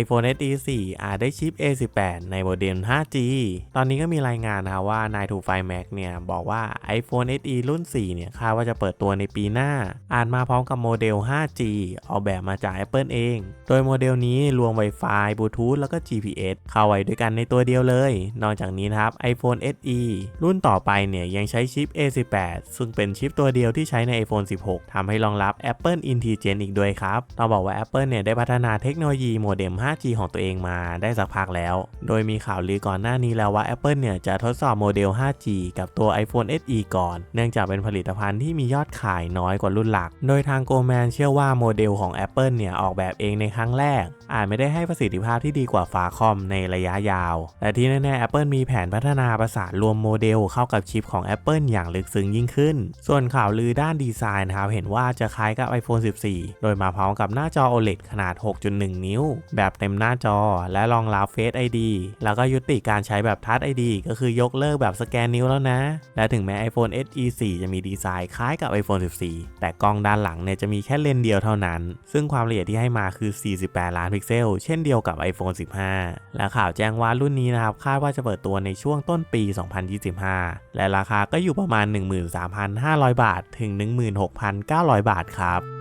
iPhone SE 4อาจได้ชิป A18 ในโมเด็ม 5G ตอนนี้ก็มีรายงานนะว่านาย to 5 Mac เนี่ยบอกว่า iPhone SE รุ่น 4 เนี่ยคาดว่าจะเปิดตัวในปีหน้า อาจมาพร้อมกับโมเดล 5G ออกแบบมาจาก Apple เอง โดยโมเดลนี้รวม Wi-Fi Bluetooth แล้วก็ GPS เข้าไว้ด้วยกันในตัวเดียวเลย นอกจากนี้นะครับ iPhone SE รุ่นต่อไปเนี่ยยังใช้ชิป A18 ซึ่งเป็นชิปตัวเดียวที่ใช้ใน iPhone 16ทำให้รองรับ Apple Intelligence อีกด้วยครับต้องบอกว่า Apple เนี่ยได้พัฒนาเทคโนโลยีโมเด็ม 5G ของตัวเองมาได้สักพักแล้ว โดยมีข่าวลือก่อนหน้านี้แล้วว่า Apple เนี่ยจะทดสอบโมเดล 5G กับตัว iPhone SE ก่อน เนื่องจากเป็นผลิตภัณฑ์ที่มียอดขายน้อยกว่ารุ่นหลัก โดยทางโกลแมนเชื่อว่าโมเดลของ Apple เนี่ยออกแบบเองในครั้งแรก อาจไม่ได้ให้ประสิทธิภาพที่ดีกว่าฝาคอมในระยะยาว แต่ที่แน่ๆ Apple มีแผนพัฒนาประสานรวมโมเดลเข้ากับชิปของ Apple อย่างลึกซึ้งยิ่งขึ้น ส่วนข่าวลือด้านดีไซน์นะครับเห็นว่าจะคล้ายกับ iPhone 14 โดยมาพร้อมกับหน้าจอ OLED ขนาด 6.1 นิ้ว แบบแบบเต็มหน้าจอ และรองรับ Face ID แล้วก็ยุติการใช้แบบ Touch ID ก็คือยกเลิกแบบสแกนนิ้วแล้วนะ และถึงแม้ iPhone SE 4 จะมีดีไซน์คล้ายกับ iPhone 14 แต่กล้องด้านหลังเนี่ยจะมีแค่เลนส์เดียวเท่านั้น ซึ่งความละเอียดที่ให้มาคือ 48 ล้านพิกเซล เช่นเดียวกับ iPhone 15 และข่าวแจ้งว่ารุ่นนี้นะครับคาดว่าจะเปิดตัวในช่วงต้นปี 2025 และราคาก็อยู่ประมาณ 13,500 บาท ถึง 16,900 บาทครับ